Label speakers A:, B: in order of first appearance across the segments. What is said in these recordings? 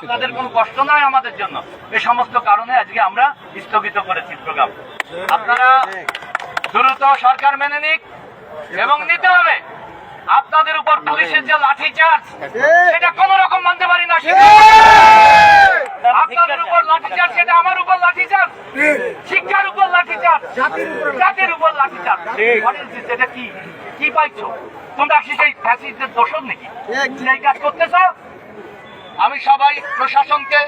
A: আপনাদের কোনো কষ্ট নয় আমাদের জন্য। এই সমস্ত কারণে আজকে আমরা স্থগিত করেছি প্রোগ্রাম। আপনারা দ্রুত সরকার মেনে নিক এবং নিতে হবে। আপনাদের উপর পুলিশের যে লাঠি চার্জ সেটা কোন রকম মানতে পারি না আপনাদের উপর লাঠি চার্জ সেটা আমার উপর লাঠি চার্জ শিক্ষার উপর লাঠি চার্জ জাতির উপর লাঠি চার্জ? এটা কি? কি পাইছো? তোমরা সেই ফ্যাসিস্টদের দোষর নাকি? সেই কাজ করতেছ? আমি সবাই প্রশাসনকে,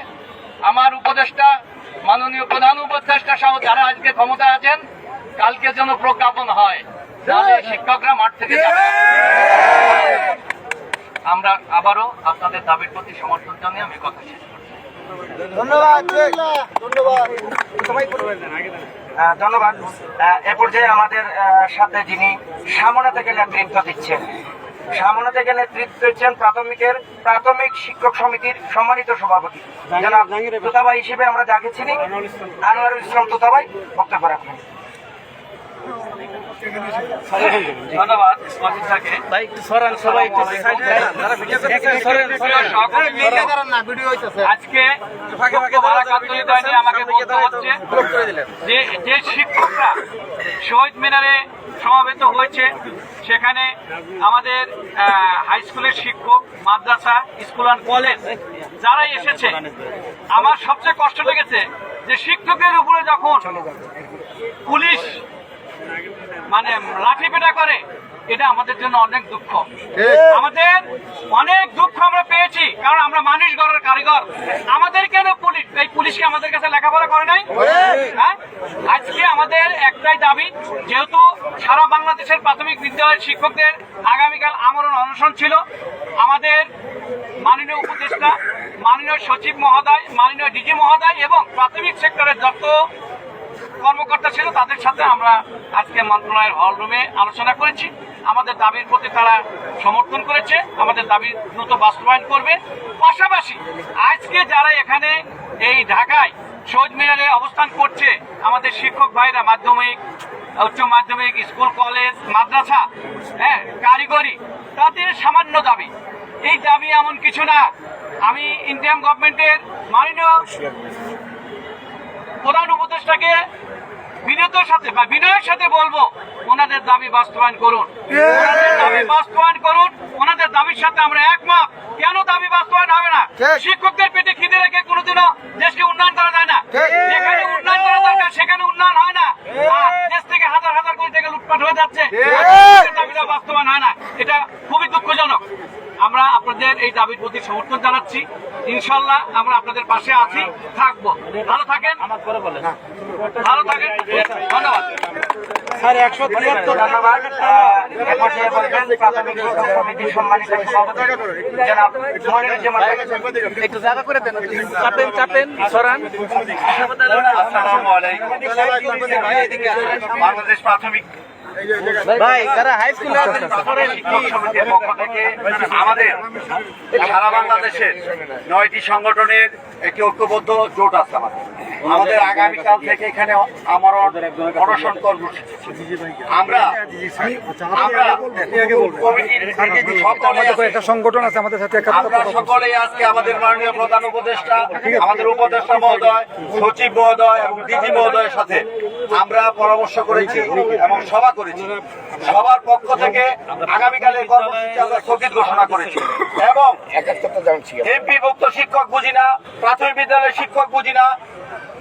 A: আমার উপদেষ্টা, মাননীয় প্রধান উপদেষ্টা সহ যারা আজকে ক্ষমতায় আছেন, কালকে যেন প্রজ্ঞাপন হয়। শিক্ষকরা মাঠ থেকে যাবে। আমরা আবারও আপনাদের দাবির প্রতি সমর্থন জানিয়ে আমি কথা শেষ করছি।
B: ধন্যবাদ
C: এ পর্যায়ে আমাদের সাথে যিনি সামনে থেকে নেতৃত্ব দিচ্ছেন সামনে থেকে নেতৃত্ব দিচ্ছেন প্রাথমিকের প্রাথমিক শিক্ষক সমিতির সম্মানিত সভাপতি। জনাব তোতাবাই হিসেবে আমরা যাকে চিনি আনোয়ারুল ইসলাম। তোতাবাই বক্তব্য রাখবেন
A: ধন্যবাদ।
B: ভাই একটু সরান সবাই একটু সরেন সরেন। না ভিডিও হইতাছে।
A: আজকে আমাকে বলতে হচ্ছে যে যে শিক্ষকরা শহীদ মিনারে সমাবেত হয়েছে। সেখানে আমাদের হাই স্কুলের শিক্ষক, মাদ্রাসা স্কুল অ্যান্ড কলেজ যারাই এসেছে, আমার সবচেয়ে কষ্ট লেগেছে যে শিক্ষকের উপরে যখন পুলিশ মানে লাঠি পেটা করে, এটা আমাদের জন্য অনেক দুঃখ। আমাদের অনেক দুঃখ আমরা পেয়েছি, কারণ আমরা মানুষ গড়ের কারিগর। আমাদের কেন পুলিশকে আমাদের কাছে লেখাপড়া করে নাই হ্যাঁ? আজকে আমাদের একটাই দাবি, যেহেতু সারা বাংলাদেশের প্রাথমিক বিদ্যালয়ের শিক্ষকদের আগামীকাল আমরণ অনশন ছিল, আমাদের মাননীয় উপদেষ্টা, মাননীয় সচিব মহোদয়, মাননীয় ডিজি মহোদয় এবং প্রাথমিক সেক্টরের যত কর্মকর্তা ছিল, তাদের সাথে আমরা আজকে মন্ত্রণালয়ের হল রুমে আলোচনা করেছি আমাদের দাবির প্রতি তারা সমর্থন করেছে, আমাদের দাবি দ্রুত বাস্তবায়ন করবে। পাশাপাশি আজকে যারা এখানে এই ঢাকায় শহীদ মিনারে অবস্থান করছে, আমাদের শিক্ষক ভাইরা মাধ্যমিক, উচ্চ মাধ্যমিক, স্কুল, কলেজ, মাদ্রাসা হ্যাঁ কারিগরি, তাদের সামান্য দাবি। এই দাবি এমন কিছু না। আমি ইন্ডিয়ান গভর্নমেন্টের মাননীয় প্রধান উপদেষ্টাকে বিনতের সাথে বা বিনয়ের সাথে বলব ওনাদের দাবি বাস্তবায়ন করুন। ওনাদের দাবি বাস্তবায়ন করুন ওনাদের দাবির সাথে আমরা একমত। কেন দাবি বাস্তবায়ন হবে না? শিক্ষকদের পেটে খিদে রেখে কোনোদিনও দেশকে উন্নয়ন করা যায় না। যেখানে উন্নয়ন করা দরকার সেখানে উন্নয়ন হয় না। আর দেশ থেকে হাজার হাজার কোটি টাকা লুটপাট হয়ে যাচ্ছে। দাবিটা বাস্তবায়ন হয় না। এটা খুবই দুঃখজনক। আমরা আপনাদের এই দাবির প্রতি সমর্থন জানাচ্ছি। ইনশাল্লাহ আমরা আপনাদের পাশে আছি থাকব। ভালো থাকেন। ভালো থাকেন। ধন্যবাদ।
B: স্যার একশো। একটু জায়গা করে দেন চাপেন চাপেন সরান।
A: বাংলাদেশ প্রাথমিক
B: ভাই যারা হাই স্কুলে
A: আমাদের সারা বাংলাদেশের নয়টি সংগঠনের একটি ঐক্যবদ্ধ জোট আছে আমাদের। আমাদের আগামীকাল থেকে এখানে আমার অনশন কর্মসূচি। আমরা আমরা সকলে আছি।
B: একটা সংগঠন আছে আমাদের সাথে
A: আমরা সকলেই আজকে আমাদের মাননীয় প্রধান উপদেষ্টা আমাদের উপদেষ্টা মহোদয় সচিব মহোদয় এবং ডিজি মহোদয়ের সাথে আমরা পরামর্শ করেছি এবং সভা করেছি। সবার পক্ষ থেকে আগামীকালের কর্মসূচি আমরা স্থগিত ঘোষণা করেছি। এবং এমপিভুক্ত শিক্ষক বুঝি না প্রাথমিক বিদ্যালয়ের শিক্ষক বুঝি না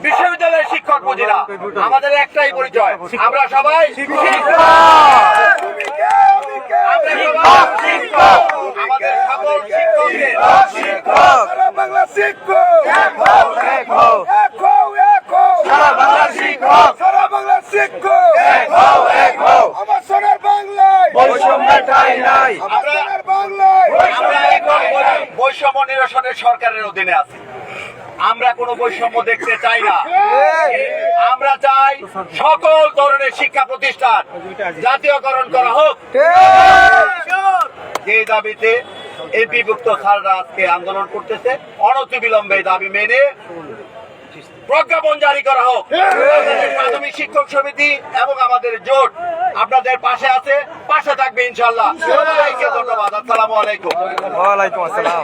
A: বিশ্ববিদ্যালয়ের শিক্ষক বুঝি আমাদের একটাই পরিচয় আমরা সবাই বৈষম্য নিরসনের সরকারের অধীনে আছি। আমরা কোনো বৈষম্য দেখতে চাই না। আমরা চাই সকল ধরনের শিক্ষা প্রতিষ্ঠান জাতীয়করণ করা হোক। যে দাবিতে এপিভুক্ত স্যাররা আজকে আন্দোলন করতেছে, অনতিবিলম্বে দাবি মেনে প্রজ্ঞাপন জারি করা হোক। প্রাথমিক শিক্ষক সমিতি এবং আমাদের জোট
B: আপনাদের পাশে আছে পাশে থাকবে ইনশাল্লাহ সবাইকে ধন্যবাদ আসসালামু আলাইকুম
D: ওয়ালাইকুম আসসালাম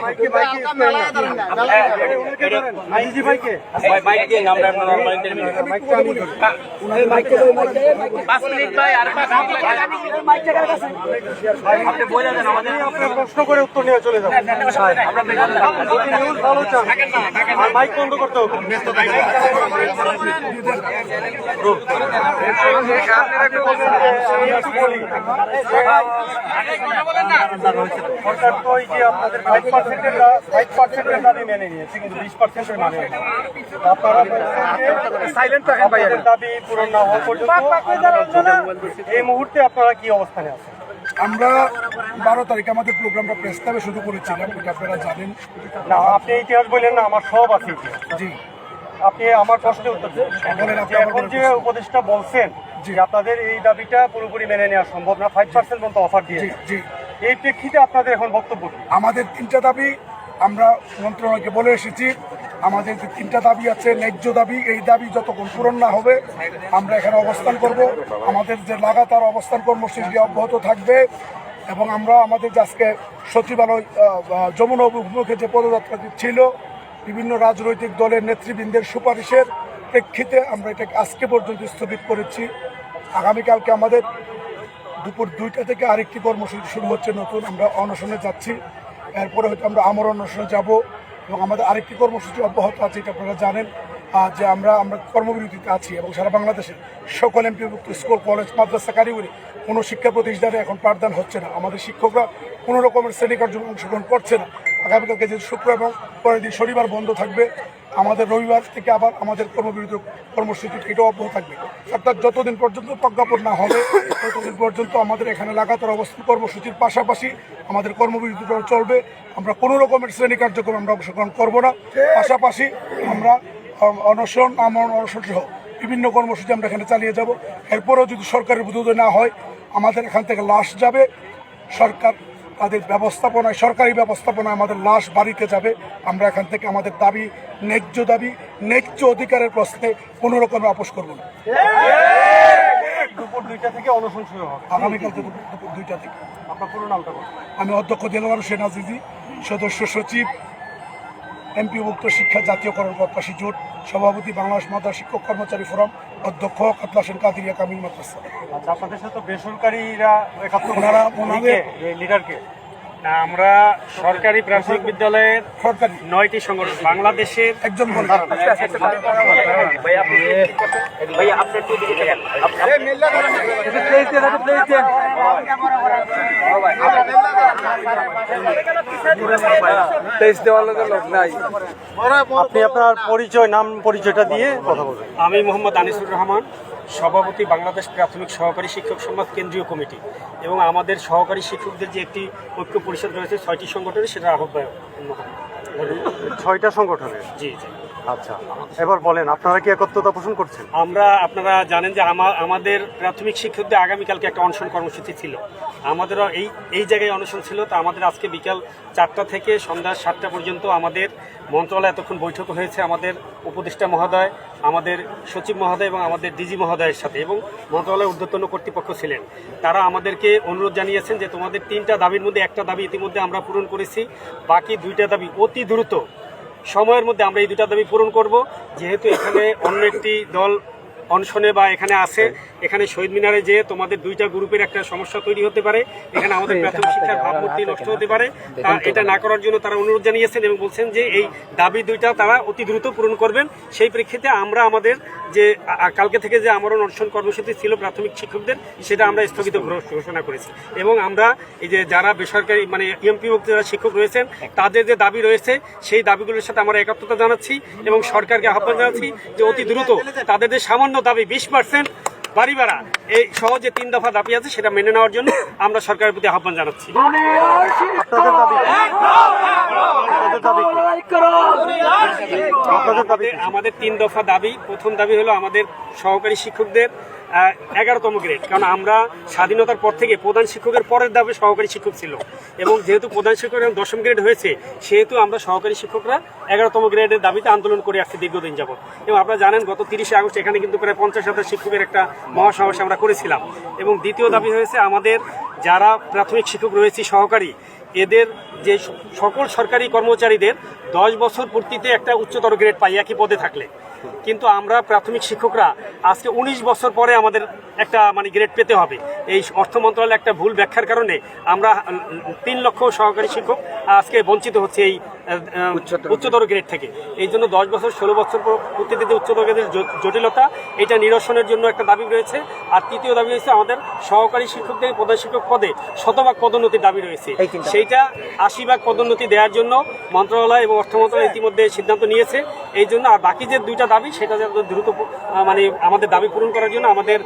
E: প্রশ্ন করে উত্তর নিয়ে চলে যাব নিউজ ভালো চান আর মাইক বন্ধ করতে হবে সরকার তো ওই যে আপনাদের ফাইভ পার্সেন্টের ফাইভ পার্সেন্টের দাবি মেনে নিয়েছে কিন্তু বিশ পার্সেন্টের মানে। আপনারা সাইলেন্ট থাকেন ভাই দাবি পূরণ না হওয়া পর্যন্ত এই মুহূর্তে আপনারা কি অবস্থানে আছেন
F: আমরা বারো তারিখে আমাদের প্রোগ্রামটা প্রস্তাবে শুরু করেছিলাম এটা আপনারা জানেন
E: না আপনি ইতিহাস বললেন না আমার সব আছে
F: জি
E: আপনি আমার প্রশ্নের উত্তর এখন যে। উপদেষ্টা বলছেন যে আপনাদের এই দাবিটা পুরোপুরি মেনে নেওয়া সম্ভব না ফাইভ পার্সেন্ট পর্যন্ত অফার দিয়ে
F: জি
E: এই প্রেক্ষিতে আপনাদের এখন বক্তব্য কি?
F: আমাদের তিনটা দাবি আমরা মন্ত্রণালয়কে বলে এসেছি আমাদের যে তিনটা দাবি আছে ন্যায্য দাবি এই দাবি যতক্ষণ পূরণ না হবে আমরা এখানে অবস্থান করব। আমাদের যে লাগাতার অবস্থান কর্মসূচি অব্যাহত থাকবে এবং আমরা আমাদের যে আজকে সচিবালয় যমুনা অভিমুখে যে পদযাত্রাটি ছিল বিভিন্ন রাজনৈতিক দলের নেতৃবৃন্দের সুপারিশের প্রেক্ষিতে আমরা এটাকে আজকে পর্যন্ত স্থগিত করেছি। আগামীকালকে আমাদের দুপুর দুইটা থেকে আরেকটি কর্মসূচি শুরু হচ্ছে নতুন, আমরা অনশনে যাচ্ছি। এরপরে হয়তো আমরা আমর অনশনে যাব এবং আমাদের আরেকটি কর্মসূচি অব্যাহত আছে, এটা আপনারা জানেন। যে আমরা আমরা কর্মবিরতিতে আছি এবং সারা বাংলাদেশে সকল এমপিভুক্ত স্কুল, কলেজ, মাদ্রাসা, কারিগরি কোনো শিক্ষা প্রতিষ্ঠানে এখন পাঠদান হচ্ছে না। আমাদের শিক্ষকরা কোনো রকমের শ্রেণি কার্যক্রমে অংশগ্রহণ করছে না। আগামীকালকে যে শুক্র এবং পরের দিন শনিবার বন্ধ থাকবে, আমাদের রবিবার থেকে আবার আমাদের কর্মবিরতি কর্মসূচি এটাও অব্যাহত থাকবে। অর্থাৎ যতদিন পর্যন্ত প্রজ্ঞাপন না হবে, ততদিন পর্যন্ত আমাদের এখানে লাগাতার অবস্থান কর্মসূচির পাশাপাশি আমাদের কর্মবিরতিটাও চলবে। আমরা কোনো রকমের শ্রেণি কার্যক্রম আমরা অংশগ্রহণ করব না। পাশাপাশি আমরা অনশন, আমরণ, অনশন সহ বিভিন্ন কর্মসূচি আমরা এখানে চালিয়ে যাব। এরপরেও যদি সরকারের বিরুদ্ধে না হয় আমাদের এখান থেকে লাশ যাবে। সরকার তাদের ব্যবস্থাপনায় সরকারি ব্যবস্থাপনায় আমাদের লাশ বাড়িতে যাবে। আমরা এখান থেকে আমাদের দাবি ন্যায্য দাবি ন্যায্য অধিকারের প্রশ্নে কোনো রকমের আপোষ করব না।
E: দুপুর দুইটা থেকে অনশন শুরু হবে।
F: আগামীকালকে দুপুর দুপুর দুইটা থেকে।
E: আপনার পুরো নামটা
F: আমি অধ্যক্ষ দেলোয়ার হোসেন আজিজি সদস্য সচিব এমপিভুক্ত শিক্ষা জাতীয়করণ প্রত্যাশী জোট সভাপতি বাংলাদেশ মাদ্রাসা শিক্ষক কর্মচারী ফোরাম অধ্যক্ষ কাতলা হোসেন কাদিরিয়া কামিল মাদ্রাসা।
E: আচ্ছা আপনাদের সাথে বেসরকারিরা
F: ওনারা- ওনাদের-
E: লিডারকে
G: না, আমরা সরকারি প্রাথমিক বিদ্যালয়ের নয়টি সংগঠন বাংলাদেশের
F: একজন
E: আপনি আপনার পরিচয় নাম পরিচয়টা দিয়ে কথা বলবেন
G: আমি মোহাম্মদ আনিসুর রহমান। সভাপতি বাংলাদেশ প্রাথমিক সহকারী শিক্ষক সমাজ কেন্দ্রীয় কমিটি এবং আমাদের সহকারী শিক্ষকদের যে একটি ঐক্য পরিষদ রয়েছে ছয়টি সংগঠনের সেটা আহ্বায়ক
E: ছয়টা সংগঠনের?
G: জি জি।
E: আচ্ছা এবার বলেন, আপনারা কি একত্রতা পোষণ করছেন?
G: আমরা, আপনারা জানেন যে আমা- আমাদের প্রাথমিক শিক্ষকদের আগামীকালকে একটা অনশন কর্মসূচি ছিল। আমাদেরও এই এই জায়গায় অনশন ছিল, তা আমাদের আজকে বিকাল চারটা থেকে সন্ধ্যা সাতটা পর্যন্ত আমাদের মন্ত্রণালয় এতক্ষণ বৈঠক হয়েছে আমাদের উপদেষ্টা মহোদয়, আমাদের সচিব মহোদয় এবং আমাদের ডিজি মহোদয়ের সাথে এবং মন্ত্রণালয়ের ঊর্ধ্বতন কর্তৃপক্ষ ছিলেন। তারা আমাদেরকে অনুরোধ জানিয়েছেন যে তোমাদের তিনটা দাবির মধ্যে একটা দাবি ইতিমধ্যে আমরা পূরণ করেছি, বাকি দুইটা দাবি অতি দ্রুত সময়ের মধ্যে আমরা এই দুটা দাবি পূরণ করব। যেহেতু এখানে অন্য একটি দল অনশনে বা এখানে আছে। এখানে শহীদ মিনারে যে তোমাদের দুইটা গ্রুপের একটা সমস্যা তৈরি হতে পারে। এখানে আমাদের প্রাথমিক শিক্ষার ভাবমূর্তি নষ্ট হতে পারে। তা এটা না করার জন্য তারা অনুরোধ জানিয়েছেন এবং বলছেন যে এই দাবি দুইটা তারা অতি দ্রুত পূরণ করবেন। সেই প্রেক্ষিতে আমরা আমাদের যে কালকে থেকে যে আমরণ অনশন কর্মসূচি ছিল প্রাথমিক শিক্ষকদের সেটা আমরা স্থগিত ঘোষণা করেছি। এবং আমরা এই যে যারা বেসরকারি মানে ইএমপি যারা শিক্ষক রয়েছেন তাদের যে দাবি রয়েছে সেই দাবিগুলোর সাথে আমরা একাত্মতা জানাচ্ছি এবং সরকারকে আহ্বান জানাচ্ছি যে অতি দ্রুত তাদের যে সামান্য দাবি বিশ পার্সেন্ট বাড়ি ভাড়া। এই সহজে তিন দফা দাবি আছে, সেটা মেনে নেওয়ার জন্য আমরা সরকারের প্রতি আহ্বান জানাচ্ছি। আমাদের তিন দফা দাবি, প্রথম দাবি হলো আমাদের সহকারী শিক্ষকদের এগারোতম গ্রেড কারণ আমরা স্বাধীনতার পর থেকে প্রধান শিক্ষকের পরের দাবি সহকারী শিক্ষক ছিল। এবং যেহেতু প্রধান শিক্ষক দশম গ্রেড হয়েছে, সেহেতু আমরা সহকারী শিক্ষকরা এগারোতম গ্রেডের দাবিতে আন্দোলন করে আসছি দীর্ঘদিন যাবত এবং আপনারা জানেন, গত তিরিশে আগস্ট এখানে কিন্তু প্রায় পঞ্চাশ হাজার শিক্ষকের একটা মহাসমাবেশ আমরা করেছিলাম। এবং দ্বিতীয় দাবি হয়েছে, আমাদের যারা প্রাথমিক শিক্ষক রয়েছে সহকারী, এদের যে সকল সরকারি কর্মচারীদের দশ বছর পূর্তিতে একটা উচ্চতর গ্রেড পাই, একই পদে থাকলে। কিন্তু আমরা প্রাথমিক শিক্ষকরা আজকে উনিশ বছর পরে আমাদের একটা মানে গ্রেড পেতে হবে। এই অর্থ মন্ত্রণালয়ের একটা ভুল ব্যাখ্যার কারণে আমরা তিন লক্ষ সহকারী শিক্ষক আজকে বঞ্চিত হচ্ছে এই উচ্চতর গ্রেড থেকে। এই জন্য দশ বছর ষোলো বছর পর পূর্তিতে যে উচ্চতর গ্রেডের জটিলতা এটা নিরসনের জন্য একটা দাবি রয়েছে। আর তৃতীয় দাবি হচ্ছে আমাদের সহকারী শিক্ষকদের প্রধান শিক্ষক পদে শতভাগ পদোন্নতির দাবি রয়েছে। সেইটা আশি ভাগ পদোন্নতি দেওয়ার জন্য মন্ত্রণালয় এবং অর্থ মন্ত্রণালয় ইতিমধ্যে সিদ্ধান্ত নিয়েছে। এই জন্য আর বাকি যে দুইটা দাবি সেটা যাতে দ্রুত মানে আমাদের দাবি পূরণ করার জন্য আমাদের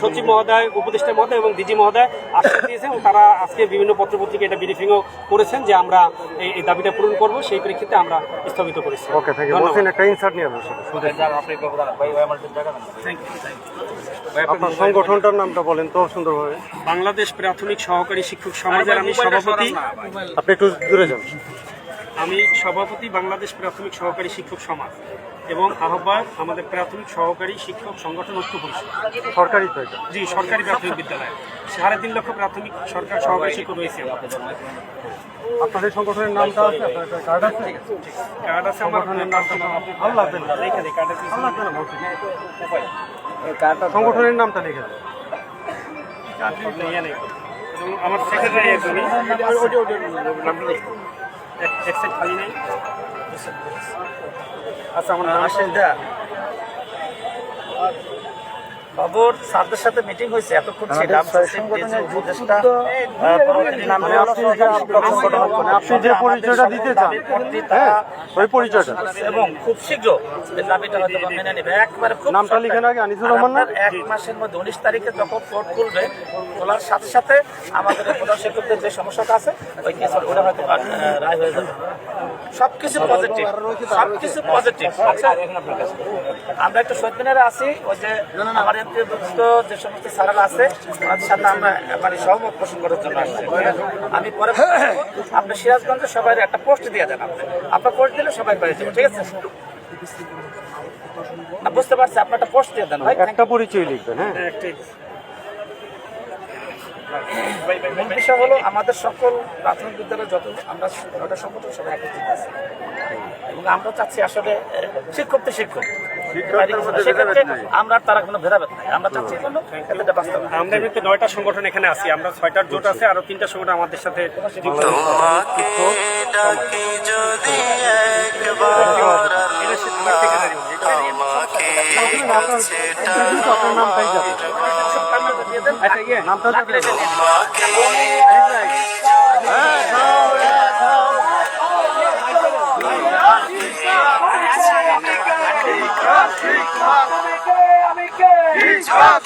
G: সচিব মহোদয় উপদেষ্টা মহোদয় এবং ডিজি মহোদয় আশ্বাস দিয়েছেন। এবং তারা আজকে বিভিন্ন পত্রপত্রিকা এটা ব্রিফিংও করেছেন যে আমরা এই দাবিটা পূরণ করব সেই প্রেক্ষিতে আমরা স্থগিত করেছি।
E: ওকে থ্যাংক ইউ বলছেন একটা ইনসার্ট নিয়ে আসবেন আপনার সংগঠনটার নামটা বলেন তো সুন্দরভাবে।
G: বাংলাদেশ প্রাথমিক সহকারী শিক্ষক সমাজের আমি সভাপতি
E: আপনি একটু দূরে যান।
G: আমি সভাপতি বাংলাদেশ প্রাথমিক সহকারী শিক্ষক সমাজ। এবং আহ্বায়ক আমাদের প্রাথমিক সহকারী শিক্ষক সংগঠন ঐক্য পরিষদ
E: সরকারি তো এটা
G: জি সরকারি প্রাথমিক বিদ্যালয় সাড়ে তিন লক্ষ প্রাথমিক সরকার সহকারী শিক্ষক রয়েছে
E: আপনাদের সংগঠনের নামটা আছে আপনার কার্ড আছে
G: কার্ড আছে আমার
E: সংগঠনের নামটা ভালো লাগবে না
G: রেখে দিই কার্ড আছে
E: ভালো লাগবে না বলছি। সংগঠনের নামটা লিখে
G: ইয়ে আমার সেক্রেটারি একজনই এক- এক খালি নেই আচ্ছা আমার নাম
D: খবর স্যারদের সাথে মিটিং হয়েছে এতক্ষণ ছিলাম উপদেষ্টা
E: আপনি যে আপনার সংগঠন আপনি যে পরিচয়টা দিতে চান। হ্যাঁ ওই পরিচয়টা।
D: এবং খুব শীঘ্র দাবিটা হয়তো মেনে নেবে। একবারে
E: নামটা লিখে নাকি আনিসুর রহমান না?
D: এক মাসের মধ্যে উনিশ তারিখে যখন কোর্ট খুলবে খোলার সাথে সাথে আমাদের প্রধান শিক্ষকদের যে সমস্যাটা আছে ওই কেস ওটা হয়তো রায় হয়ে যাবে। সবকিছু পজিটিভ সবকিছু পজিটিভ আচ্ছা আমরা একটা শহীদ মিনারে আছি ওই যে আমার এমপি যে সমস্ত স্যারেরা আছে ওনাদের সাথে আমরা মানে সহমত পোষণ করার জন্য আসছি। আমি পরে আপনি সিরাজগঞ্জে সবাই একটা পোস্ট দিয়ে দেন আপনি আপনার পোস্ট দিলে সবাই পেয়ে যাবে ঠিক আছে? না, বুঝতে পারছি আপনার একটা পোস্ট দিয়ে দেন ভাই।
E: একটা পরিচয় লিখবেন হ্যাঁ।
G: একটাই
D: মূল বিষয় হলো আমাদের সকল প্রাথমিক বিদ্যালয়ে যত আমরা ওটা সংগঠন সবাই একত্রিত আছি। এবং আমরা চাচ্ছি আসলে শিক্ষক তো শিক্ষক। আমরা তারা কোনো ভেদাভেদ নাই। আমরা চাচ্ছি কোনো এটা বাস্তব
G: আমরা এমনিতে নয়টা সংগঠন এখানে আছি আমরা ছয়টার জোট আছে আরও তিনটা সংগঠন আমাদের সাথে যুক্ত।
E: নামটাই যাবে
G: আচ্ছা ইয়ে
E: নামটা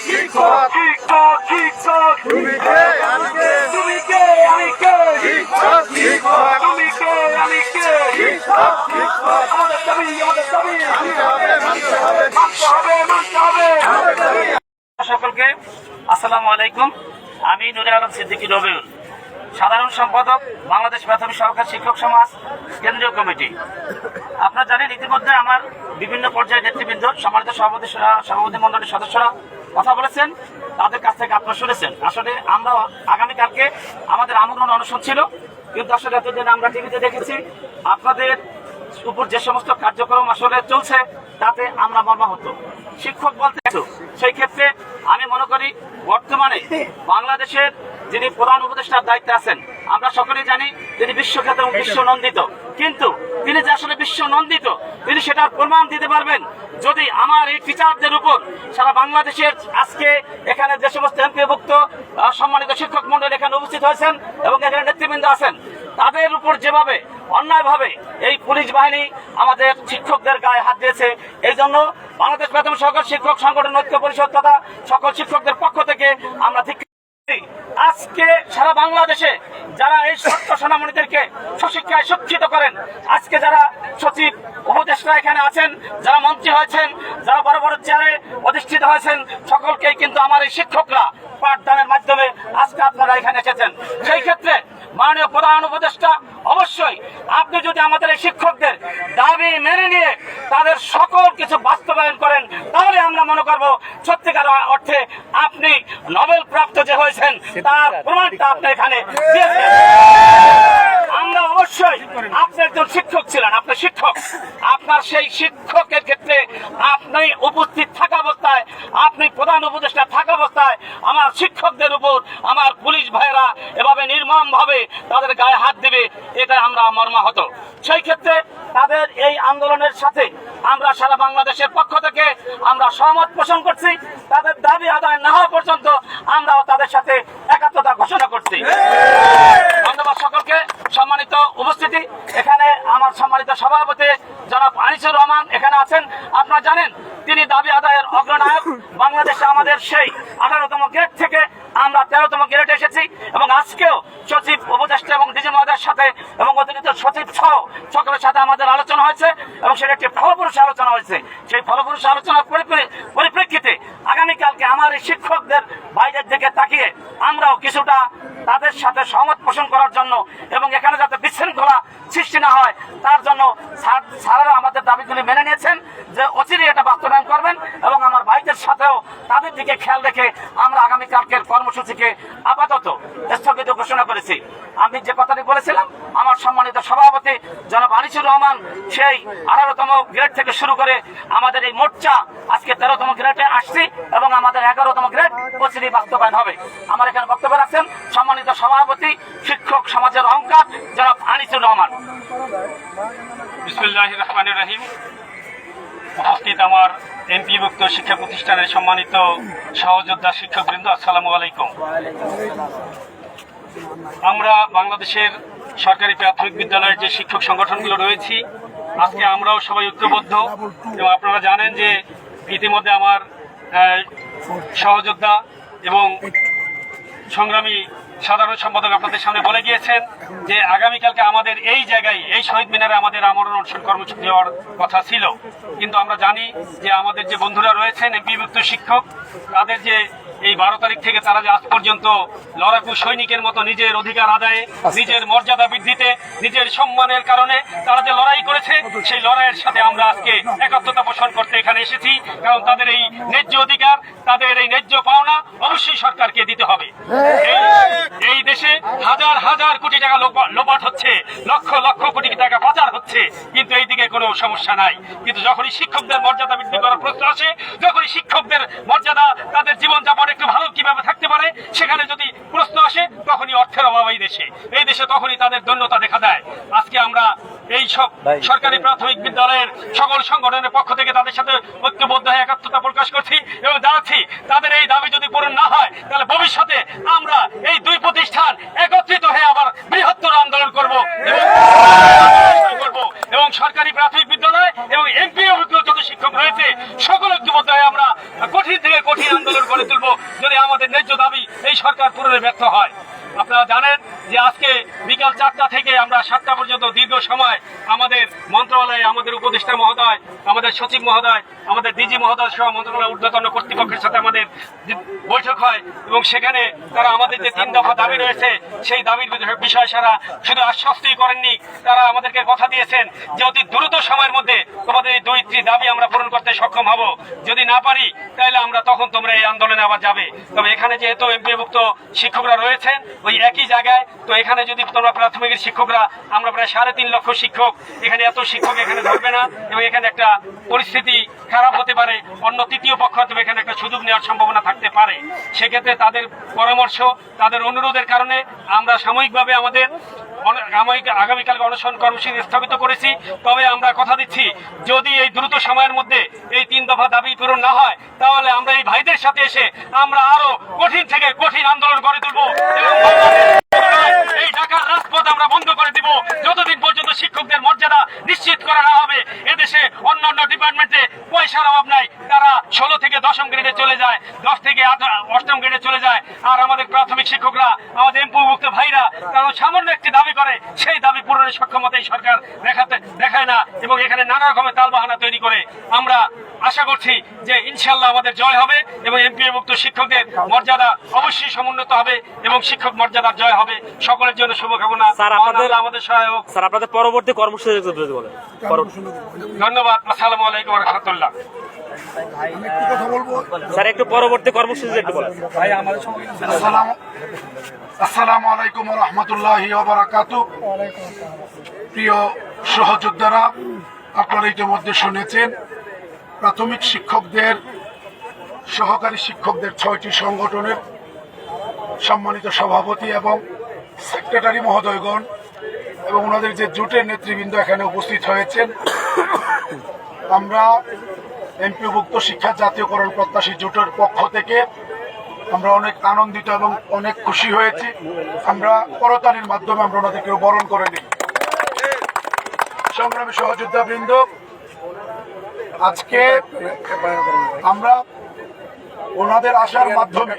B: শিক্ষক শিক্ষক তুমি কে আমি কে তুমি কে আমি কে তুমি কে আমি কে আমাদের দাবি। আমাদের দাবি মানতে হবে মানতে হবে মানতে হবে
D: সকলকে আসসালামু আলাইকুম। আমি নুরে আলম সিদ্দিকি রবিউল। সাধারণ সম্পাদক, বাংলাদেশ প্রাথমিক সহকারী শিক্ষক সমাজ, কেন্দ্রীয় কমিটি। আপনারা জানেন, ইতিমধ্যে আমার বিভিন্ন পর্যায়ের নেতৃবৃন্দ সমাজের সভাপতি সভাপতি মন্ডলীর সদস্যরা কথা বলেছেন, তাদের কাছ থেকে আপনারা শুনেছেন। আসলে আমরা আগামীকালকে আমাদের আমন্ত্রণ অনুষ্ঠান ছিল, কিন্তু আসলে এতদিন আমরা টিভিতে দেখেছি, আপনাদের উপর যে সমস্ত কার্যক্রম আসলে চলছে, তাতে আমরা মর্মাহত। শিক্ষক বলতে সেই ক্ষেত্রে আমি মনে করি বর্তমানে বাংলাদেশের যিনি প্রধান উপদেষ্টার দায়িত্বে আছেন, আমরা সকলেই জানি তিনি বিশ্বখ্যাত এবং বিশ্ব নন্দিত কিন্তু তিনি যে আসলে বিশ্ব নন্দিত তিনি সেটার প্রমাণ দিতে পারবেন যদি আমার এই টিচারদের উপর সারা বাংলাদেশের আজকে এখানে যে সমস্ত এমপিভুক্ত সম্মানিত শিক্ষক মন্ডল এখানে উপস্থিত হয়েছেন এবং এখানে নেতৃবৃন্দ আছেন তাদের উপর যেভাবে অন্যায়ভাবে এই পুলিশ বাহিনী আমাদের শিক্ষকদের গায়ে হাত দিয়েছে, এই জন্য বাংলাদেশ প্রাথমিক সরকার শিক্ষক সংগঠন ঐক্য পরিষদ তথা সকল শিক্ষকদের পক্ষ থেকে আমরা আজকে সারা বাংলাদেশে যারা এই সত্য সোনামণিদেরকে সুশিক্ষায় শিক্ষিত করেন, আজকে যারা সচিব, উপদেষ্টা এখানে আছেন, যারা মন্ত্রী হয়েছেন, যারা বড় বড় চেয়ারে অধিষ্ঠিত হয়েছেন, সকলকেই কিন্তু আমার এই শিক্ষকরা পাঠদানের মাধ্যমে আজকে আপনারা এখানে এসেছেন। সেই ক্ষেত্রে মাননীয় প্রধান উপদেষ্টা অবশ্যই আপনি যদি আমাদের এই শিক্ষকদের দাবি মেনে নিয়ে তাদের সকল কিছু বাস্তবায়ন করেন তাহলে আমরা মনে করব সত্যিকার অর্থে আপনি নোবেল প্রাপ্ত যে হয়েছেন তার প্রমাণটা আপনি এখানে আমরা অবশ্যই আপনি একজন শিক্ষক ছিলেন আপনি শিক্ষক। আপনার সেই শিক্ষকের ক্ষেত্রে আপনি উপস্থিত থাকা অবস্থায় আপনি প্রধান উপদেষ্টা থাকা অবস্থায় আমার শিক্ষকদের উপর আমার পুলিশ ভাইরা এভাবে নির্মম ভাবে তাদের গায়ে হাত দেবে এটা আমরা মর্মাহত। সেই ক্ষেত্রে তাদের এই আন্দোলনের সাথে আমরা সারা বাংলাদেশের পক্ষ থেকে আমরা সহমত পোষণ করছি তাদের দাবি আদায় না হওয়া পর্যন্ত আমরাও তাদের সাথে একাত্মতা ঘোষণা করছি। ধন্যবাদ সকলকে। উপস্থিতি। এখানে আমার সম্মানিত সভাপতি জনাব আনিসুর রহমান এখানে আছেন। আপনারা জানেন, তিনি দাবি আদায়ের অগ্রনায়ক। বাংলাদেশে আমাদের সেই আঠারোতম গেট থেকে আমরা তেরোতম গ্রেডে এসেছি এবং আজকেও সচিব, উপদেষ্টা এবং ডিজি মহোদয়ের সাথে এবং অতিরিক্ত সচিব সহ সকলের সাথে আমাদের আলোচনা হয়েছে এবং সেটা একটি ফলপ্রসূ আলোচনা হয়েছে। সেই ফলপ্রসূ আলোচনার পরিপ্রে- পরিপ্রেক্ষিতে আগামীকালকে আমার এই শিক্ষকদের বাইরের দিকে তাকিয়ে আমরাও কিছুটা তাদের সাথে সহমত পোষণ করার জন্য এবং এখানে সৃষ্টি না হয়, তার জন্য স্যার স্যারেরা আমাদের দাবিগুলি মেনে নিয়েছেন যে অচিরে এটা বাস্তবায়ন করবেন এবং আমার ভাইদের সাথেও তাদের দিকে খেয়াল রেখে আমরা আগামীকালকের কর্মসূচিকে আপাতত স্থগিত ঘোষণা করেছি। আমি যে কথাটি বলেছিলাম, আমার সম্মানিত সভাপতি জনাব আনিসুর রহমান সেই আঠারোতম গ্রেড থেকে শুরু করে আমাদের এই মোর্চা আজকে তেরোতম গ্রেডে আসছি এবং আমাদের এগারোতম গ্রেড অচিরেই বাস্তবায়ন হবে। আমার এখানে বক্তব্য রাখছেন সভাপতি, শিক্ষক সমাজের অহংকার, জনাব আনিসুর রহমান।
G: রহমান রাহিম। উপস্থিত আমার এমপিভুক্ত শিক্ষা প্রতিষ্ঠানের সম্মানিত সহযোদ্ধা শিক্ষকবৃন্দ, আসসালামু আলাইকুম। আমরা বাংলাদেশের সরকারি প্রাথমিক বিদ্যালয়ের যে শিক্ষক সংগঠনগুলো রয়েছি, আজকে আমরাও সবাই ঐক্যবদ্ধ। এবং আপনারা জানেন যে ইতিমধ্যে আমার সহযোদ্ধা এবং সংগ্রামী সাধারণ সম্পাদক আপনাদের সামনে বলে গিয়েছেন। যে আগামীকালকে আমাদের এই জায়গায়, এই শহীদ মিনারে আমাদের আমরণ অনুষ্ঠান কর্মসূচি দেওয়ার কথা ছিল। কিন্তু আমরা জানি যে আমাদের যে বন্ধুরা রয়েছেন এমপিভুক্ত শিক্ষক, তাদের যে এই বারো তারিখ থেকে তারা যে আজ পর্যন্ত লড়াকু সৈনিকের মতো নিজের অধিকার আদায়ে, নিজের মর্যাদা বৃদ্ধিতে, নিজের সম্মানের কারণে তারা যে লড়াই করেছে, সেই লড়াইয়ের সাথে আমরা আজকে একাত্মতা পোষণ করতে এখানে এসেছি। কারণ তাদের এই ন্যায্য অধিকার, তাদের এই ন্যায্য পাওনা অবশ্যই সরকারকে দিতে হবে। এই- দেশে হাজার হাজার কোটি টাকা লোপাট হচ্ছে। লক্ষ লক্ষ কোটি টাকা পাচার হচ্ছে। কিন্তু এই দিকে কোনো সমস্যা নাই। কিন্তু যখনই শিক্ষকদের মর্যাদা বৃদ্ধি করার প্রশ্ন আসে যখনই শিক্ষকদের মর্যাদা তাদের জীবনযাপন একটু ভালো কীভাবে থাকতে পারে সেখানে যদি প্রশ্ন আসে তখনই অর্থের অভাব এই দেশে। এই দেশে তখনই তাদের দৈন্যতা দেখা দেয়। আজকে আমরা এই সব সরকারি প্রাথমিক বিদ্যালয়ের সকল সংগঠনের পক্ষ থেকে তাদের সাথে ঐক্যবদ্ধ হয়ে একাত্মতা প্রকাশ করছি এবং জানাচ্ছি তাদের এই দাবি যদি পূরণ না হয় তাহলে ভবিষ্যতে আমরা এই দুই প্রতিষ্ঠান একত্রিত হয়ে আবার বৃহত্তর আন্দোলন করব এবং করব এবং সরকারি প্রাথমিক বিদ্যালয় এবং এমপি যত শিক্ষক রয়েছে সকল ঐক্যবদ্ধ হয়ে আমরা কঠিন থেকে কঠিন আন্দোলন করে তুলব যদি আমাদের ন্যায্য দাবি এই সরকার পূরণে ব্যর্থ হয়। আপনারা জানেন যে আজকে বিকাল চারটা থেকে আমরা সাতটা পর্যন্ত দীর্ঘ সময় আমাদের মন্ত্রণালয়ে আমাদের উপদেষ্টা মহোদয়, আমাদের সচিব মহোদয়, আমাদের ডিজি মহোদয় সহ মন্ত্রণালয়ের ঊর্ধ্বতন কর্তৃপক্ষের সাথে আমাদের বৈঠক হয় এবং সেখানে তারা আমাদের যে তিন দফা দাবি রয়েছে, সেই দাবির বিষয়ে সারা শুধু আশ্বস্তি করেননি। তারা আমাদেরকে কথা দিয়েছেন যে অতি দ্রুত সময়ের মধ্যে তোমাদের এই দুইটি দাবি আমরা পূরণ করতে সক্ষম হব। যদি না পারি, তাহলে আমরা তখন আন্দোলনে আবার যাবে। তবে এখানে যেহেতু এমপিভুক্ত শিক্ষকরা রয়েছেন, ওই একই জায়গায়, তো এখানে যদি তোমরা প্রাথমিক শিক্ষকরা প্রায় সাড়ে তিন লক্ষ শিক্ষক এখানে, এত শিক্ষক এখানে ধরবে না এবং এখানে একটা পরিস্থিতি খারাপ হতে পারে। অন্য তৃতীয় পক্ষ হয়তো এখানে একটা সুযোগ নেওয়ার সম্ভাবনা থাকতে পারে। সেক্ষেত্রে তাদের পরামর্শ, তাদের অনুরোধের কারণে আমরা সাময়িকভাবে আমাদের অন- আগামী- আগামীকালকে অনশন কর্মসূচি স্থাপিত করেছি। তবে আমরা কথা দিচ্ছি, যদি এই দ্রুত সময়ের মধ্যে এই তিন দফা দাবি পূরণ না হয়, তাহলে আমরা এই ভাইদের সাথে এসে আমরা আরও কঠিন থেকে কঠিন আন্দোলন গড়ে তুলবো। এবং এই ঢাকার রাজপথ আমরা বন্ধ করে দিব। যতদিন পর্যন্ত শিক্ষকদের মর্যাদা নিশ্চিত
A: করা না হবে। এদেশে অন্য অন্য ডিপার্টমেন্টে পয়সার অভাব নাই। তারা ষোলো থেকে দশম গ্রেডে চলে যায় দশ থেকে অষ্টম গ্রেডে চলে যায়। আর আমাদের প্রাথমিক শিক্ষকরা আমাদের এমপিভুক্ত ভাইরা তারা সামান্য একটি দাবি করে সেই দাবি পূরণের সক্ষমতা এই সরকার দেখাতে দেখায় না এবং এখানে নানা রকমের তালবাহানা তৈরি করে আমরা আশা করছি যে ইনশাল্লাহ আমাদের জয় হবে এবং এমপিভুক্ত শিক্ষকদের মর্যাদা অবশ্যই সমুন্নত হবে এবং শিক্ষক মর্যাদার জয় হবে। সকলের জন্য শুভকামনা। আমাদের সহায়ক।
G: স্যার আপনাদের পরবর্তী কর্মসূচি যদি বলেন।
A: ধন্যবাদ আসসালামু আলাইকুম রহমতুল্লাহ।
F: আমি একটু
G: স্যার একটু পরবর্তী কর্মসূচি একটু বলেন।
F: আসসালাম আসসালামু আলাইকুম রহমতুল্লাহ বারাকাত প্রিয় সহযোদ্ধারা আপনারা ইতিমধ্যে শুনেছেন প্রাথমিক শিক্ষকদের সহকারী শিক্ষকদের ছয়টি সংগঠনের সম্মানিত সভাপতি এবং সেক্রেটারি মহোদয়গণ এবং ওনাদের যে জোটের নেতৃবৃন্দ এখানে উপস্থিত হয়েছেন আমরা এমপিভুক্ত শিক্ষা জাতীয়করণ প্রত্যাশী জোটের পক্ষ থেকে আমরা অনেক আনন্দিত এবং অনেক খুশি হয়েছি। আমরা করতালির মাধ্যমে আমরা ওনাদেরকে বরণ করে নিই। সংগ্রামী সহযোদ্ধা বৃন্দ আজকে আমরা ওনাদের আসার মাধ্যমে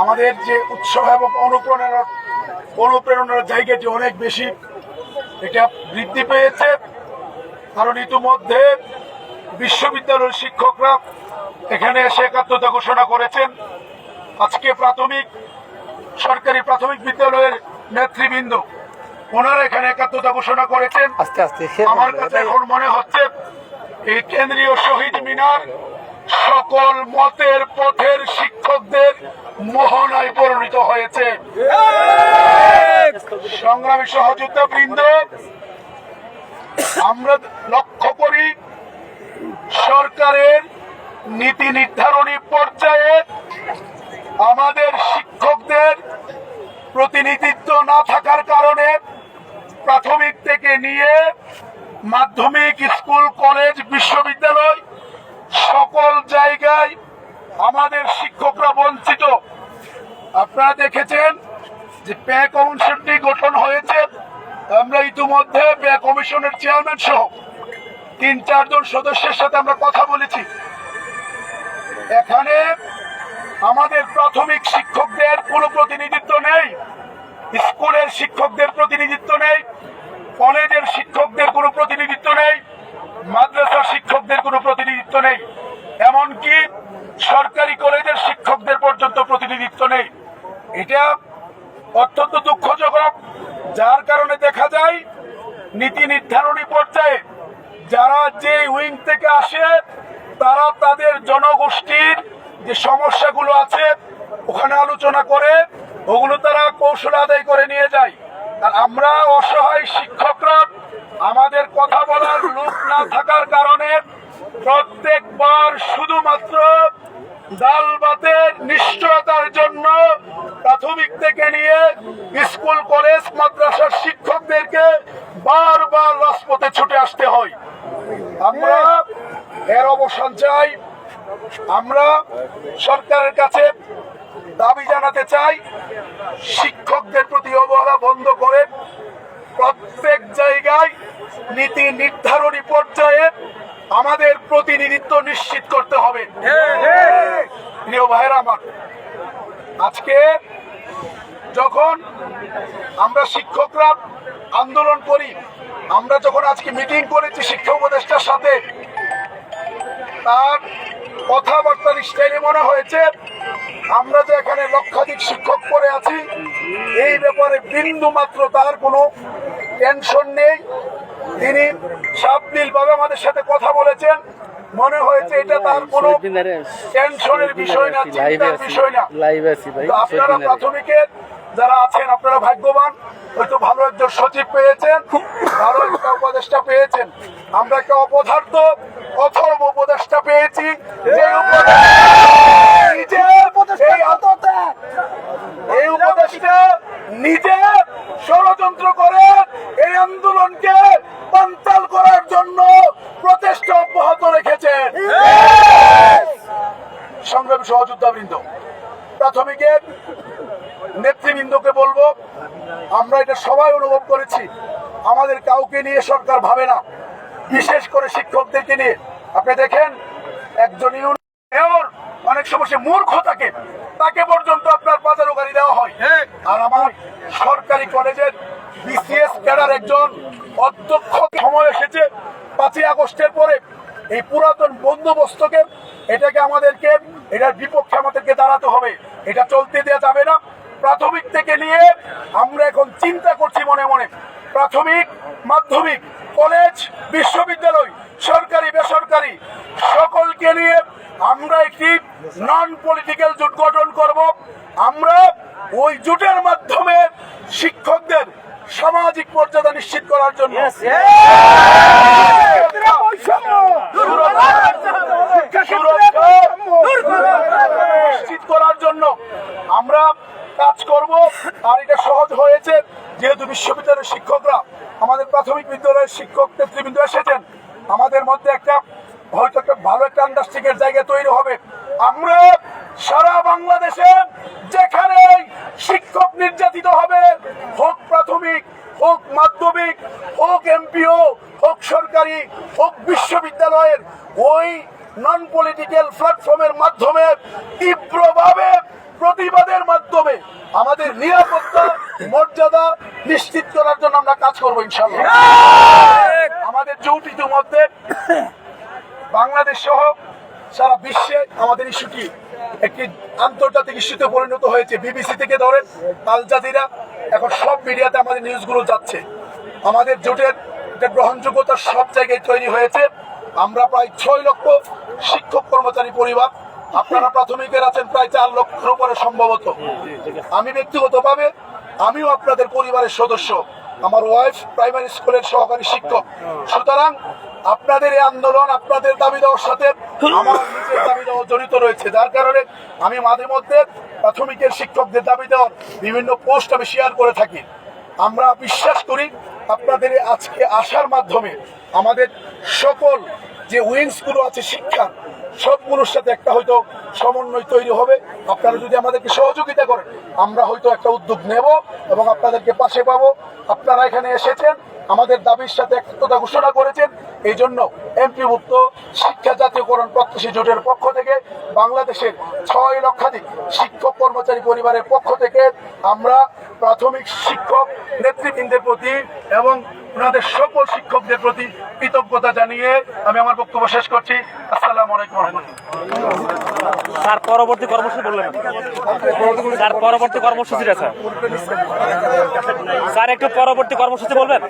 F: আমাদের যে উৎসাহ এবং অনুপ্রেরণার অনুপ্রেরণার জায়গাটি অনেক বেশি। এটা বৃদ্ধি পেয়েছে। কারণ ইতিমধ্যে বিশ্ববিদ্যালয়ের শিক্ষকরা এখানে এসে একাত্মতা ঘোষণা করেছেন। আজকে প্রাথমিক সরকারি প্রাথমিক বিদ্যালয়ের নেতৃবৃন্দ ওনারা এখানে একাত্মতা ঘোষণা করেছেন।
E: আস্তে আস্তে
F: আমার কাছে এখন মনে হচ্ছে এই কেন্দ্রীয় শহীদ মিনার সকল মতের পথের শিক্ষকদের মোহনায় পরিণত হয়েছে। সংগ্রামী সহযোদ্ধা বৃন্দ, আমরা লক্ষ্য করি সরকারের নীতি নির্ধারণী পর্যায়ে আমাদের শিক্ষকদের প্রতিনিধিত্ব না থাকার কারণে প্রাথমিক থেকে নিয়ে মাধ্যমিক, স্কুল, কলেজ, বিশ্ববিদ্যালয় সকল জায়গায় আমাদের শিক্ষকরা বঞ্চিত। আপনারা দেখেছেন যে ব্যয় কমিশনটি গঠন হয়েছে। আমরা ইতিমধ্যে ব্যয় কমিশনের চেয়ারম্যান সহ তিন, চারজন সদস্যের সাথে আমরা কথা বলেছি। এখানে আমাদের প্রাথমিক শিক্ষকদের কোনো প্রতিনিধিত্ব নেই, স্কুলের শিক্ষকদের প্রতিনিধিত্ব নেই, কলেজের শিক্ষকদের কোনো প্রতিনিধিত্ব নেই মাদ্রাসার শিক্ষকদের কোনো প্রতিনিধিত্ব নেই। এমনকি সরকারি কলেজের শিক্ষকদের পর্যন্ত প্রতিনিধিত্ব নেই। এটা অত্যন্ত দুঃখজনক। যার কারণে দেখা যায়, নীতি নির্ধারণী পর্যায়ে যারা যে উইং থেকে আসে, তারা তাদের জনগোষ্ঠীর যে সমস্যাগুলো আছে, ওখানে আলোচনা করে, ওগুলো তারা কৌশল আদায় করে নিয়ে যায়। আমরা অসহায় শিক্ষকরা, আমাদের কথা বলার লোক না থাকার কারণে প্রত্যেকবার শুধুমাত্র ডাল ভাতের নিশ্চয়তার জন্য প্রাথমিক থেকে নিয়ে স্কুল, কলেজ, মাদ্রাসার শিক্ষকদেরকে বারবার রাজপথে ছুটে আসতে হয়। আমরা এর অবসান চাই। আমরা সরকারের কাছে দাবি জানাতে চাই, শিক্ষকদের প্রতি অবহেলা বন্ধ করে প্রত্যেক জায়গায় নীতি নির্ধারণী পর্যায়ে আমাদের প্রতিনিধিত্ব নিশ্চিত করতে হবে। প্রিয় ভাইরা আমার, আজকে যখন আমরা শিক্ষকরা আন্দোলন করি, আমরা যখন আজকে মিটিং করেছি শিক্ষা উপদেষ্টার সাথে, তার কথাবার্তার স্টাইলে মনে হয়েছে আমরা যে এখানে লক্ষাধিক শিক্ষক পড়ে আছি এই ব্যাপারে বিন্দু মাত্র তার কোনো টেনশন নেই। তিনি সাবলীল ভাবে আমাদের সাথে কথা বলেছেন। মনে হয়েছে এটা তার কোনো টেনশনের বিষয় না চিন্তার বিষয় না। আপনারা প্রাথমিকের যারা আছেন, আপনারা ভাগ্যবান। হয়তো ভালো একজন সচিব পেয়েছেন, ভালো একটা উপদেষ্টা পেয়েছেন। আমরা একটা অপদার্থ অথর্ব উপদেষ্টা পেয়েছি, যে উপদেষ্টা নিজে এই আততা- এই উপদেষ্টা নিজে ষড়যন্ত্র করে এই আন্দোলনকে পান্তাল করার জন্য প্রচেষ্টা অব্যাহত রেখেছেন সংগ্রামী সহযোদ্ধাবৃন্দ প্রাথমিকের নেতৃবৃন্দকে বলব আমরা এটা সবাই অনুভব করেছি। আমাদের কাউকে নিয়ে সরকার ভাবে না। বিশেষ করে শিক্ষকদেরকে নিয়ে। আপনি দেখেন, একজন ইউনিয়ন অনেক সময় সে মূর্খ থাকে তাকে পর্যন্ত আপনার বাজারও গাড়ি দেওয়া হয়। আর আমার সরকারি কলেজের বিসিএস ক্যাডার একজন অধ্যক্ষ সময় এসেছে পাঁচই আগস্টের পরে। এই পুরাতন বন্দোবস্তকে, এটাকে আমাদেরকে এটার বিপক্ষে আমাদেরকে দাঁড়াতে হবে এটা চলতে দেওয়া যাবে না প্রাথমিক থেকে নিয়ে আমরা এখন চিন্তা মনে, প্রাথমিক, মাধ্যমিক, কলেজ, বিশ্ববিদ্যালয়, সরকারি, বেসরকারি, সকলকে নিয়ে আমরা একটি নন পলিটিক্যাল জোট গঠন করব। আমরা ওই জোটের মাধ্যমে শিক্ষকদের সামাজিক মর্যাদা নিশ্চিত করার জন্য। নিশ্চিত করার জন্য আমরা কাজ করব। আর এটা সহজ হয়েছে যেহেতু বিশ্ববিদ্যালয়ের শিক্ষকরা আমাদের প্রাথমিক বিদ্যালয়ের শিক্ষক নেতৃবৃন্দ এসেছেন। আমাদের মধ্যে একটা হয়তো একটা ভালো একটা আন্ডারস্ট্যান্ডিং এর জায়গা তৈরি হবে। আমরা সারা বাংলাদেশে যেখানে শিক্ষক নির্যাতিত হবে হোক প্রাথমিক হোক মাধ্যমিক হোক এমপিও হোক সরকারি হোক বিশ্ববিদ্যালয়ের ওই নন পলিটিক্যাল প্ল্যাটফর্মের মাধ্যমে তীব্রভাবে প্রতিবাদের মাধ্যমে আমাদের নিরাপত্তা মর্যাদা নিশ্চিত করার জন্য আমরা কাজ করব ইনশাল্লাহ আমাদের জৌটিত মধ্যে বাংলাদেশ সহ সারা বিশ্বে আমাদের ইস্যুটি একটি আন্তর্জাতিক ইস্যুতে পরিণত হয়েছে। বিবিসি থেকে ধরেন আল এখন সব মিডিয়াতে আমাদের নিউজগুলো যাচ্ছে। আমাদের জোটের একটা গ্রহণযোগ্যতা সব জায়গায় তৈরি হয়েছে। আমরা প্রায় ছয় লক্ষ শিক্ষক কর্মচারী পরিবার। আপনারা প্রাথমিকের আছেন প্রায় চার লক্ষের উপরে সম্ভবত। আমি ব্যক্তিগতভাবে, আমিও আপনাদের পরিবারের সদস্য। আমার ওয়াইফ প্রাইমারি স্কুলের সহকারী শিক্ষক। সুতরাং আপনাদের এই আন্দোলন আপনাদের দাবি দেওয়ার সাথে আমার নিজের দাবি দেওয়া জড়িত রয়েছে। যার কারণে আমি মাঝে মধ্যে প্রাথমিকের শিক্ষকদের দাবি দেওয়ার বিভিন্ন পোস্ট আমি শেয়ার করে থাকি। আমরা বিশ্বাস করি আপনাদের আজকে আসার মাধ্যমে আমাদের সকল যে উইংসগুলো আছে শিক্ষার সবগুলোর সাথে একটা হয়তো সমন্বয় তৈরি হবে। আপনারা যদি আমাদেরকে সহযোগিতা করেন, আমরা হয়তো একটা উদ্যোগ নেব এবং আপনাদেরকে পাশে পাবো। আপনারা এখানে এসেছেন, আমাদের দাবির সাথে একতা ঘোষণা করেছেন। এই জন্য এমপিভুক্ত শিক্ষা জাতীয়করণ প্রত্যাশী জোটের পক্ষ থেকে, বাংলাদেশের ছয় লক্ষাধিক শিক্ষক কর্মচারী পরিবারের পক্ষ থেকে আমরা প্রাথমিক শিক্ষক নেতৃবৃন্দের প্রতি এবং ওনাদের সকল শিক্ষকদের প্রতি কৃতজ্ঞতা জানিয়ে আমি আমার বক্তব্য শেষ করছি। আসসালাম আলাইকুম স্যার
G: তার পরবর্তী কর্মসূচি বললেন তার পরবর্তী কর্মসূচিটা স্যার। স্যার একটু পরবর্তী কর্মসূচি বলবেন?